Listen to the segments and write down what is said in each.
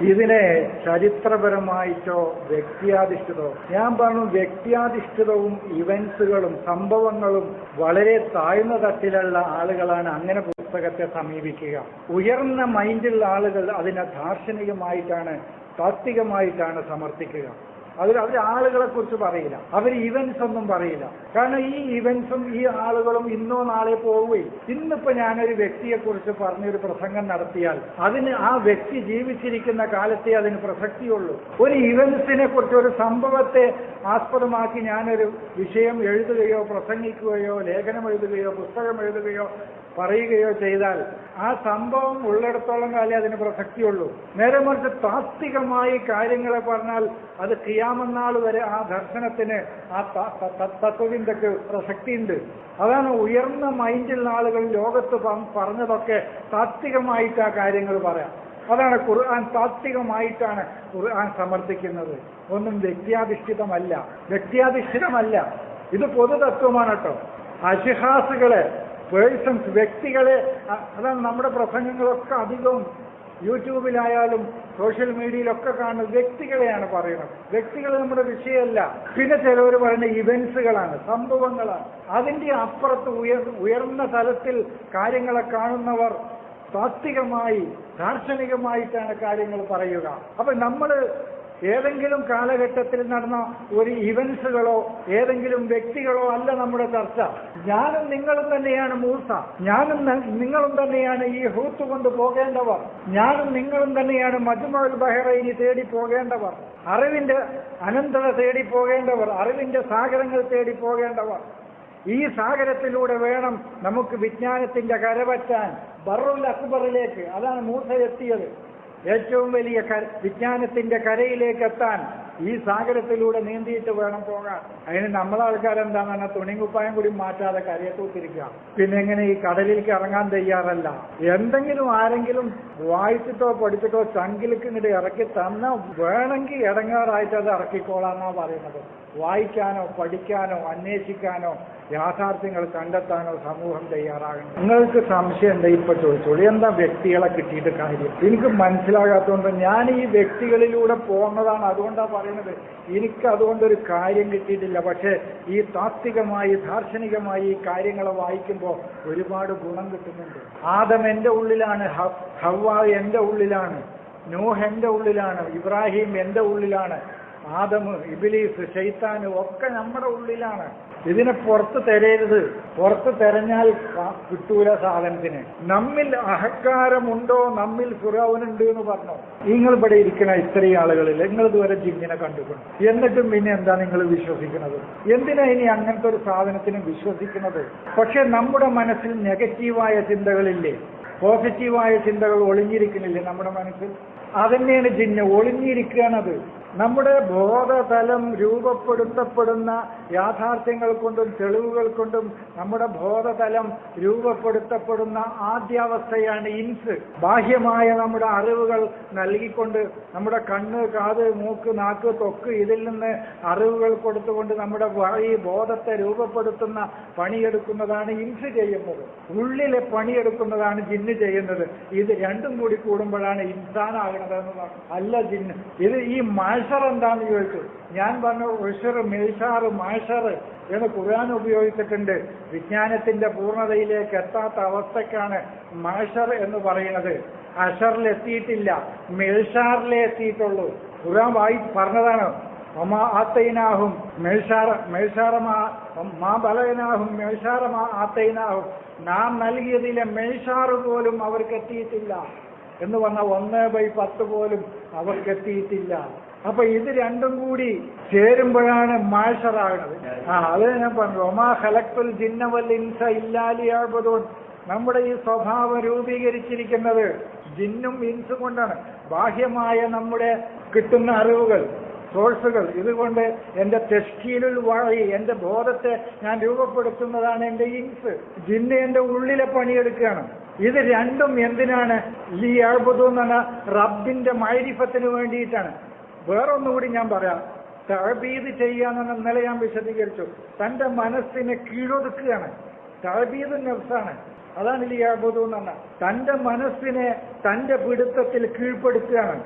ഇതിനെ ചരിത്രപരമായിട്ടോ വ്യക്തിയാധിഷ്ഠിതവും ഞാൻ പറഞ്ഞു വ്യക്തിയാധിഷ്ഠിതവും ഇവന്റ്സുകളും സംഭവങ്ങളും വളരെ താഴ്ന്ന തട്ടിലുള്ള ആളുകളാണ് അങ്ങനെ പുസ്തകത്തെ സമീപിക്കുക. ഉയർന്ന മൈൻഡിലുള്ള ആളുകൾ അതിനെ ദാർശനികമായിട്ടാണ് താത്വികമായിട്ടാണ് സമർത്ഥിക്കുക. അതിൽ അവർ ആളുകളെ കുറിച്ച് പറയില്ല. അവർ ഇവന്റ്സ് ഒന്നും പറയില്ല. കാരണം ഈ ഇവന്റ്സും ഈ ആളുകളും ഇന്നോ നാളെ പോവുകയും ഇന്നിപ്പോ ഞാനൊരു വ്യക്തിയെ കുറിച്ച് പറഞ്ഞൊരു പ്രസംഗം നടത്തിയാൽ അതിന് ആ വ്യക്തി ജീവിച്ചിരിക്കുന്ന കാലത്തെ അതിന് പ്രസക്തിയുള്ളൂ. ഒരു ഇവന്റ്സിനെ കുറിച്ച് ഒരു സംഭവത്തെ ആസ്പദമാക്കി ഞാനൊരു വിഷയം എഴുതുകയോ പ്രസംഗിക്കുകയോ ലേഖനം എഴുതുകയോ പുസ്തകം എഴുതുകയോ പറയുകയോ ചെയ്താൽ ആ സംഭവം ഉള്ളിടത്തോളം കാലം അതിന് പ്രസക്തിയുള്ളൂ. നേരെ മറിച്ച് താത്വികമായി കാര്യങ്ങളെ പറഞ്ഞാൽ അത് ക്രിയാമന്നാൾ വരെ ആ ദർശനത്തിന് ആ തത്വവിന്ദക്ക് പ്രസക്തിയുണ്ട്. അതാണ് ഉയർന്ന മൈൻഡുള്ള ആളുകൾ ലോകത്ത് പറഞ്ഞതൊക്കെ താത്വികമായിട്ട് ആ കാര്യങ്ങൾ പറയാം. അതാണ് ഖുർആൻ താത്വികമായിട്ടാണ് ഖുർആൻ സമർത്ഥിക്കുന്നത്. ഒന്നും വ്യക്തിയാധിഷ്ഠിതമല്ല. വ്യക്തിയാധിഷ്ഠിതമല്ല. ഇത് പൊതുതത്വമാണ് കേട്ടോ. അഷിഹാസുകളെ പേഴ്സൺസ് വ്യക്തികളെ അതാണ് നമ്മുടെ പ്രസംഗങ്ങളൊക്കെ അധികവും യൂട്യൂബിലായാലും സോഷ്യൽ മീഡിയയിലൊക്കെ കാണുന്നത് വ്യക്തികളെയാണ് പറയുന്നത്. വ്യക്തികൾ നമ്മുടെ വിഷയമല്ല. പിന്നെ ചിലവർ പറയുന്ന ഇവന്റ്സുകളാണ് സംഭവങ്ങളാണ്. അതിന്റെ അപ്പുറത്ത് ഉയർ ഉയർന്ന തലത്തിൽ കാര്യങ്ങളെ കാണുന്നവർ താത്വികമായി ദാർശനികമായിട്ടാണ് കാര്യങ്ങൾ പറയുക. അപ്പൊ നമ്മൾ ഏതെങ്കിലും കാലഘട്ടത്തിൽ നടന്ന ഒരു ഇവന്റ്സുകളോ ഏതെങ്കിലും വ്യക്തികളോ അല്ല നമ്മുടെ ചർച്ച. ഞാനും നിങ്ങളും തന്നെയാണ് മൂസ. ഞാനും നിങ്ങളും തന്നെയാണ് ഈ ഹൂത്ത് കൊണ്ട് പോകേണ്ടവർ. ഞാനും നിങ്ങളും തന്നെയാണ് മജ്മുൽ ബഹ്റൈനി തേടി പോകേണ്ടവർ. അറിവിന്റെ അനന്തത തേടി പോകേണ്ടവർ. അറിവിന്റെ സാഗരങ്ങൾ തേടി പോകേണ്ടവർ. ഈ സാഗരത്തിലൂടെ വേണം നമുക്ക് വിജ്ഞാനത്തിന്റെ കരവറ്റാൻ. ബറുൽ അക്ബറിലേക്ക്. അതാണ് മൂസ എത്തിയത്. ഏറ്റവും വലിയ വിജ്ഞാനത്തിന്റെ കരയിലേക്ക് എത്താൻ ഈ സാഗരത്തിലൂടെ നീന്തിയിട്ട് വേണം പോകാൻ. അതിന് നമ്മളെ ആൾക്കാരെന്താന്ന് പറഞ്ഞാൽ തുണിക്കുപ്പായം കൂടി മാറ്റാതെ കരയത്തൂത്തിരിക്കുക. പിന്നെ എങ്ങനെ ഈ കടലിലേക്ക് ഇറങ്ങാൻ തയ്യാറല്ല. എന്തെങ്കിലും ആരെങ്കിലും വായിച്ചിട്ടോ പഠിച്ചിട്ടോ ചങ്കിലേക്ക് ഇങ്ങോട്ട് ഇറക്കി തന്ന വേണമെങ്കിൽ ഇടങ്ങാറായിട്ട് അത് ഇറക്കിക്കോളാന്നാ പറയുന്നത്. വായിക്കാനോ പഠിക്കാനോ അന്വേഷിക്കാനോ യാഥാർത്ഥ്യങ്ങൾ കണ്ടെത്താനോ സമൂഹം തയ്യാറാകണം. നിങ്ങൾക്ക് സംശയം എന്താ ഇപ്പൊ ചോദിച്ചോളൂ. എന്താ വ്യക്തികളെ കിട്ടിയിട്ട് കാര്യം? എനിക്ക് മനസ്സിലാകാത്തതുകൊണ്ട് ഞാൻ ഈ വ്യക്തികളിലൂടെ പോകുന്നതാണ് അതുകൊണ്ടാണ് പറയുന്നത്. എനിക്ക് അതുകൊണ്ടൊരു കാര്യം കിട്ടിയിട്ടില്ല. പക്ഷേ ഈ താത്വികമായി ദാർശനികമായി ഈ കാര്യങ്ങളെ വായിക്കുമ്പോൾ ഒരുപാട് ഗുണം കിട്ടുന്നുണ്ട്. ആദം എന്റെ ഉള്ളിലാണ് ഹ- ഹവ്വ എന്റെ ഉള്ളിലാണ് നൂഹ് എന്റെ ഉള്ളിലാണ് ഇബ്രാഹിം എന്റെ ഉള്ളിലാണ് ആദമ് ഇബിലീസ് ചൈത്താന് ഒക്കെ നമ്മുടെ ഉള്ളിലാണ്. ഇതിനെ പുറത്ത് തെരയരുത് പുറത്ത് തെരഞ്ഞാൽ കിട്ടൂല സാധനത്തിന്. നമ്മിൽ അഹങ്കാരമുണ്ടോ? നമ്മിൽ സുരാവനുണ്ട് എന്ന് പറഞ്ഞു? നിങ്ങൾ ഇവിടെ ഇരിക്കുന്ന ഇത്രയും ആളുകളിൽ നിങ്ങൾ ഇതുവരെ ജിങ്ങിനെ കണ്ടുക്കണം എന്നിട്ടും പിന്നെ എന്താ നിങ്ങൾ വിശ്വസിക്കുന്നത്? എന്തിനാ ഇനി അങ്ങനത്തെ ഒരു സാധനത്തിന് വിശ്വസിക്കുന്നത്? പക്ഷെ നമ്മുടെ മനസ്സിൽ നെഗറ്റീവായ ചിന്തകളില്ലേ? പോസിറ്റീവായ ചിന്തകൾ ഒളിഞ്ഞിരിക്കുന്നില്ലേ നമ്മുടെ മനസ്സിൽ? അതന്നെയാണ് ജിന്ന്. ഒളിഞ്ഞിരിക്കുകയാണത്. നമ്മുടെ ബോധതലം രൂപപ്പെടുത്തപ്പെടുന്ന യാഥാർത്ഥ്യങ്ങൾ കൊണ്ടും തെളിവുകൾ കൊണ്ടും നമ്മുടെ ബോധതലം രൂപപ്പെടുത്തപ്പെടുന്ന ആദ്യാവസ്ഥയാണ് ഇൻസ്. ബാഹ്യമായ നമ്മുടെ അറിവുകൾ നൽകിക്കൊണ്ട് നമ്മുടെ കണ്ണ് കാത് മൂക്ക് നാക്ക് തൊക്ക് ഇതിൽ നിന്ന് അറിവുകൾ കൊടുത്തുകൊണ്ട് നമ്മുടെ ഈ ബോധത്തെ രൂപപ്പെടുത്തുന്ന പണിയെടുക്കുന്നതാണ് ഇൻസ് ചെയ്യുന്നത്. ഉള്ളിലെ പണിയെടുക്കുന്നതാണ് ജിന്ന് ചെയ്യുന്നത്. ഇത് രണ്ടും കൂടി കൂടുമ്പോഴാണ് ഇൻസാനാകുന്നത് എന്ന് അല്ല ജിന്ന്. ഇത് ഈ മാഷർ എന്താന്ന് ചോദിച്ചു. ഞാൻ പറഞ്ഞു ഉഷർ മേഷാർ മാഷർ എന്ന് ഖുർആൻ ഉപയോഗിച്ചിട്ടുണ്ട്. വിജ്ഞാനത്തിന്റെ പൂർണതയിലേക്ക് എത്താത്ത അവസ്ഥക്കാണ് മാഷർ എന്ന് പറയുന്നത്. അഷറിൽ എത്തിയിട്ടില്ല എത്തിയിട്ടുള്ളൂ. ഖുർആൻ വായി പറഞ്ഞതാണ്. ആത്തൈനാഹും മേൽഷാറ മേൽഷാറമാ മാ ബലയനാഹും മേൽഷാറമാ ആത്തൈനാഹും. നാം നൽകിയതിലെ മേൽഷാറ് പോലും അവർക്ക് എത്തിയിട്ടില്ല. എന്ന് പറഞ്ഞ ഒന്ന് ബൈ പത്ത് പോലും അവർക്ക് എത്തിയിട്ടില്ല. അപ്പൊ ഇത് രണ്ടും കൂടി ചേരുമ്പോഴാണ് മാഷറാകുന്നത് ആ അത് ഞാൻ പറഞ്ഞു ഒമാ ഹലക്തുൽ ജിന്നവൽ ഇൻസ ഇല്ലാലിയാബദൂൻ നമ്മുടെ ഈ സ്വഭാവം രൂപീകരിച്ചിരിക്കുന്നത് ജിന്നും ഇൻസും കൊണ്ടാണ്. ബാഹ്യമായ നമ്മുടെ കിട്ടുന്ന അറിവുകൾ സോഴ്സുകൾ ഇതുകൊണ്ട് എന്റെ തെഷ്കീലുൽ വഴി എന്റെ ബോധത്തെ ഞാൻ രൂപപ്പെടുത്തുന്നതാണ് എന്റെ ഇൻസ്. ജിന്ന് എന്റെ ഉള്ളിലെ പണിയെടുക്കുകയാണ്. ഇത് രണ്ടും എന്തിനാണ്? ലീ അഴുപതു എന്ന് പറഞ്ഞാൽ റബ്ബിന്റെ മൈരിഫത്തിന് വേണ്ടിയിട്ടാണ്. വേറൊന്നുകൂടി ഞാൻ പറയാം. തഴബീത് ചെയ്യാന്നെന്ന് ഇന്നലെ ഞാൻ വിശദീകരിച്ചു. തന്റെ മനസ്സിനെ കീഴൊതുക്കുകയാണ്. തഴബീത് നെഫ്സാണ്. അതാണ് ലീ അബുദു എന്ന് പറഞ്ഞാൽ തന്റെ മനസ്സിനെ തന്റെ പിടുത്തത്തിൽ കീഴ്പ്പെടുത്തുകയാണ്.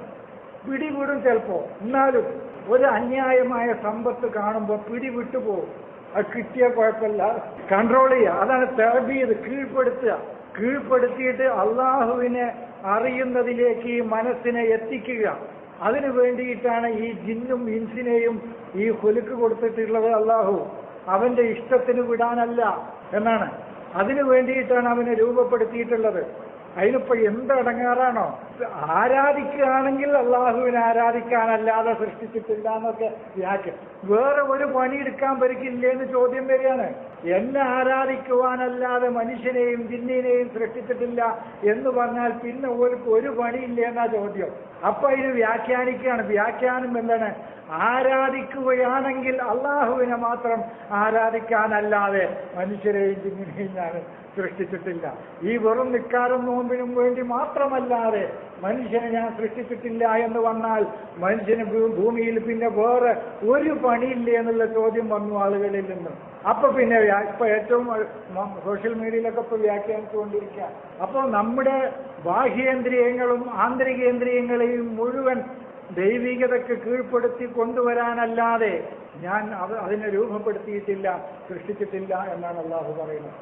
പിടിവിടും ചിലപ്പോ. എന്നാലും ഒരു അന്യായമായ സമ്പത്ത് കാണുമ്പോൾ പിടിവിട്ടു പോകും. അത് കിട്ടിയ കുഴപ്പമില്ല. കൺട്രോൾ ചെയ്യുക. അതാണ് തഴബീത് കീഴ്പ്പെടുത്തുക. കീഴ്പ്പെടുത്തിയിട്ട് അള്ളാഹുവിനെ അറിയുന്നതിലേക്ക് ഈ മനസ്സിനെ എത്തിക്കുക. അതിനു വേണ്ടിയിട്ടാണ് ഈ ജിന്നും ഇൻസിനെയും ഈ കൊലുക്ക് കൊടുത്തിട്ടുള്ളത് അള്ളാഹു അവന്റെ ഇഷ്ടത്തിന് വിടാനല്ല എന്നാണ്. അതിനു വേണ്ടിയിട്ടാണ് അവനെ രൂപപ്പെടുത്തിയിട്ടുള്ളത്. അതിനിപ്പോ എന്തടങ്ങാറാണോ? ആരാധിക്കുകയാണെങ്കിൽ അള്ളാഹുവിനെ ആരാധിക്കാനല്ലാതെ സൃഷ്ടിച്ചിട്ടില്ല എന്നൊക്കെ വ്യാഖ്യ വേറെ ഒരു പണി എടുക്കാൻ പറ്റില്ലേ എന്ന് ചോദ്യം വരികയാണ്. എന്നെ ആരാധിക്കുവാനല്ലാതെ മനുഷ്യനെയും ജിന്നിനെയും സൃഷ്ടിച്ചിട്ടില്ല എന്ന് പറഞ്ഞാൽ പിന്നെ ഒരു ഒരു പണിയില്ലേ എന്നാ ചോദ്യം. അപ്പൊ അതിന് വ്യാഖ്യാനിക്കുകയാണ്. വ്യാഖ്യാനം എന്താണ്? ആരാധിക്കുകയാണെങ്കിൽ അള്ളാഹുവിനെ മാത്രം ആരാധിക്കാനല്ലാതെ മനുഷ്യരെയും ജിന്നിനെയും ഞാൻ സൃഷ്ടിച്ചിട്ടില്ല. ഈ വെറും നിക്കാരും നോമ്പിനും വേണ്ടി മാത്രമല്ലാതെ മനുഷ്യനെ ഞാൻ സൃഷ്ടിച്ചിട്ടില്ല എന്ന് വന്നാൽ മനുഷ്യന് ഭൂമിയിൽ പിന്നെ വേറെ ഒരു പണിയില്ല എന്നുള്ള ചോദ്യം വന്നു ആളുകളിൽ നിന്ന്. അപ്പൊ പിന്നെ ഇപ്പൊ ഏറ്റവും സോഷ്യൽ മീഡിയയിലൊക്കെ ഇപ്പൊ വ്യാഖ്യാനിച്ചുകൊണ്ടിരിക്കുക. അപ്പോൾ നമ്മുടെ ബാഹ്യേന്ദ്രിയങ്ങളും ആന്തരികേന്ദ്രിയങ്ങളെയും മുഴുവൻ ദൈവികതയ്ക്ക് കീഴ്പ്പെടുത്തി കൊണ്ടുവരാനല്ലാതെ ഞാൻ അത് അതിനെ രൂപപ്പെടുത്തിയിട്ടില്ല സൃഷ്ടിച്ചിട്ടില്ല എന്നാണ് അള്ളാഹു പറയുന്നത്.